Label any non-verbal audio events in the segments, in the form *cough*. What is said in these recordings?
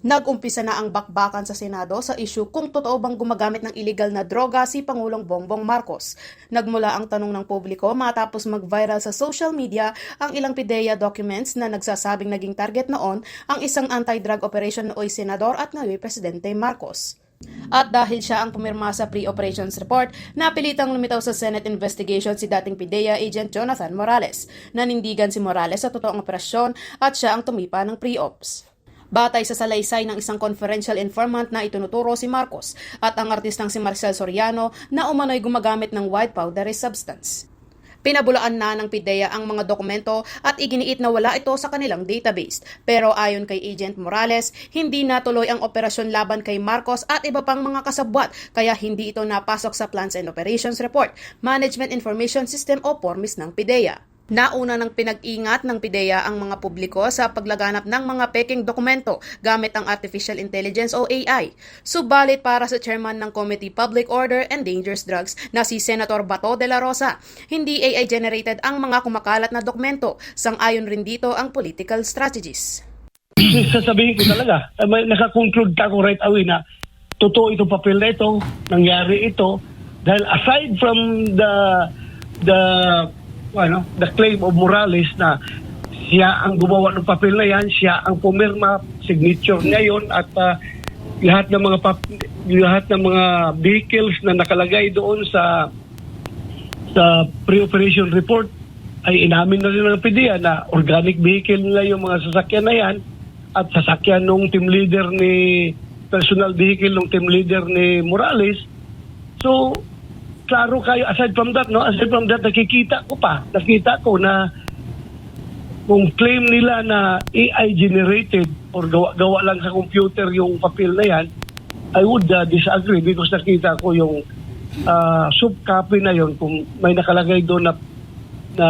Nag-umpisa na ang bakbakan sa Senado sa isyu kung totoo bang gumagamit ng illegal na droga si Pangulong Bongbong Marcos. Nagmula ang tanong ng publiko matapos mag-viral sa social media ang ilang PIDEA documents na nagsasabing naging target noon ang isang anti-drug operation nooy senador at ngayon Presidente Marcos. At dahil siya ang pumirma sa pre-operations report, napilitang lumitaw sa Senate investigation si dating PIDEA agent Jonathan Morales. Nanindigan si Morales sa totoong operasyon at siya ang tumipa ng pre-ops. Batay sa salaysay ng isang confidential informant na itunuturo si Marcos at ang artistang si Marcel Soriano na umano'y gumagamit ng white powdery substance. Pinabulaan na ng PIDEA ang mga dokumento at iginiit na wala ito sa kanilang database. Pero ayon kay Agent Morales, hindi natuloy ang operasyon laban kay Marcos at iba pang mga kasabwat kaya hindi ito napasok sa Plans and Operations Report, Management Information System o PORMIS ng PIDEA. Nauna ng pinag-ingat ng PIDEA ang mga publiko sa paglaganap ng mga peking dokumento gamit ang Artificial Intelligence o AI. Subalit para sa chairman ng Committee Public Order and Dangerous Drugs na si Senator Bato de la Rosa, hindi AI-generated ang mga kumakalat na dokumento, sang-ayon rin dito ang political strategies. *clears throat* sasabihin ko talaga, eh, nakakonclude ka ko right away na totoo itong papel na ito, nangyari ito, dahil aside from the the ano, the claim of Morales na siya ang gumawa ng papel na yan, siya ang pumirma, signature niya yun at ah, lahat ng mga pap- lahat ng mga vehicles na nakalagay doon sa sa pre-operation report ay inamin na rin ng PDEA na organic vehicle nila yung mga sasakyan na yan at sasakyan nung team leader ni personal vehicle nung team leader ni Morales. So, klaro kayo, aside from that, no, aside from that, nakikita ko pa, nakita ko na kung claim nila na AI generated or gawa, gawa lang sa computer yung papel na yan, I would uh, disagree because nakita ko yung uh, subcopy na yon kung may nakalagay doon na na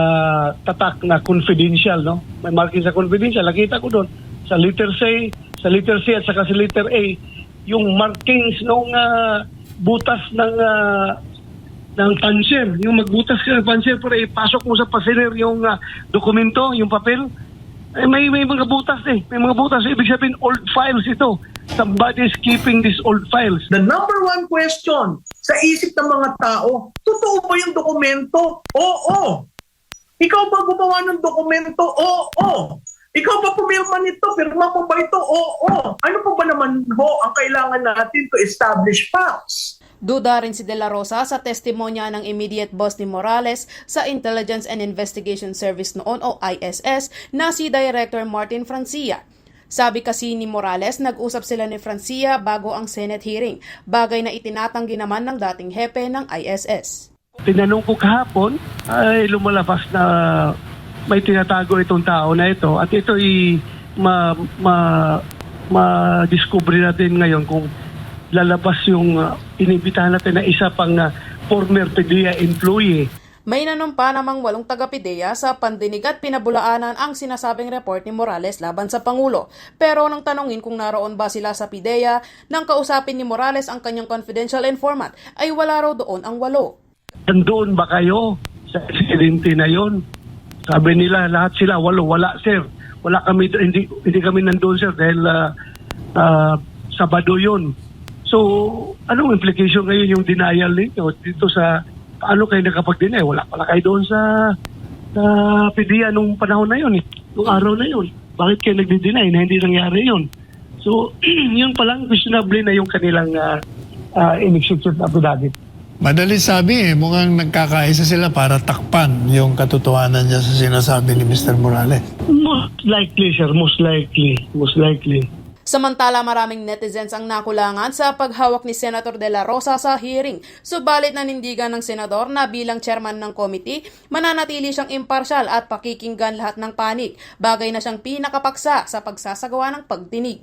tatak na confidential, no? May marking sa confidential. Nakita ko doon sa letter C, sa letter C at saka sa letter A, yung markings nung ah, butas ng ah, ng panser. Yung magbutas ka ng panser para ipasok mo sa passenger yung ah, dokumento, yung papel. Eh, may, may mga butas eh. May mga butas. Ibig sabihin, old files ito. Somebody is keeping these old files. The number one question sa isip ng mga tao, totoo ba yung dokumento? Oo. Ikaw ba gumawa ng dokumento? Oo. Ikaw ba pumirma nito? Pirma mo ba ito? Oo. Ano pa ba naman ho ang kailangan natin to establish facts? Duda rin si De La Rosa sa testimonya ng immediate boss ni Morales sa Intelligence and Investigation Service noon o ISS na si Director Martin Francia. Sabi kasi ni Morales, nag-usap sila ni Francia bago ang Senate hearing, bagay na itinatanggi naman ng dating hepe ng ISS. tinanong ko kahapon, ay lumalabas na may tinatago itong tao na ito at ito ay ma, ma, ma-discover natin ngayon kung lalabas yung uh, inibitahan natin na isa pang uh, former PDEA employee. May nanumpa namang walong taga-PIDEA sa pandinig at pinabulaanan ang sinasabing report ni Morales laban sa Pangulo. Pero nang tanongin kung naroon ba sila sa PIDEA, nang kausapin ni Morales ang kanyang confidential informant, ay wala raw doon ang walo. Nandoon ba kayo sa aksidente na yon? Sabi nila lahat sila walo, wala sir. Wala kami hindi hindi kami nandoon sir dahil uh, uh, Sabado yon. So, anong implication ngayon yung denial ninyo dito sa ano kayo nakapag-deny? Wala pala kayo doon sa sa PDEA nung panahon na yon, eh, nung araw na yon. Bakit kayo nagdi-deny na hindi nangyari yon? So, *clears throat* yun palang questionable na yung kanilang uh, uh, in-execute affidavit. Madali sabi eh, mukhang nagkakaisa sila para takpan yung katotohanan niya sa sinasabi ni Mr. Morales. Most likely, sir. Most likely. Most likely. Samantala maraming netizens ang nakulangan sa paghawak ni Senator De La Rosa sa hearing. Subalit nanindigan ng senador na bilang chairman ng committee, mananatili siyang imparsyal at pakikinggan lahat ng panig. Bagay na siyang pinakapaksa sa pagsasagawa ng pagdinig.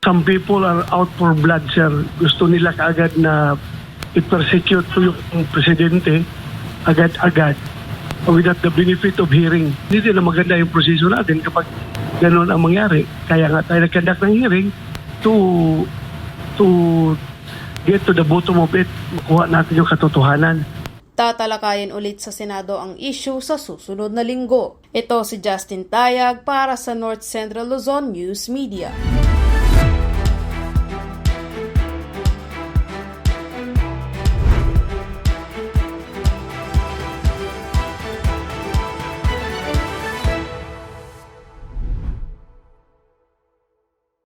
Some people are out for blood, sir. Gusto nila kaagad na i-persecute po yung presidente agad-agad without the benefit of hearing. Hindi na maganda yung proseso natin kapag gano'n ang mangyari. Kaya nga tayo nag-conduct ng hearing to to get to the bottom of it, makuha natin yung katotohanan. Tatalakayin ulit sa Senado ang issue sa susunod na linggo. Ito si Justin Tayag para sa North Central Luzon News Media.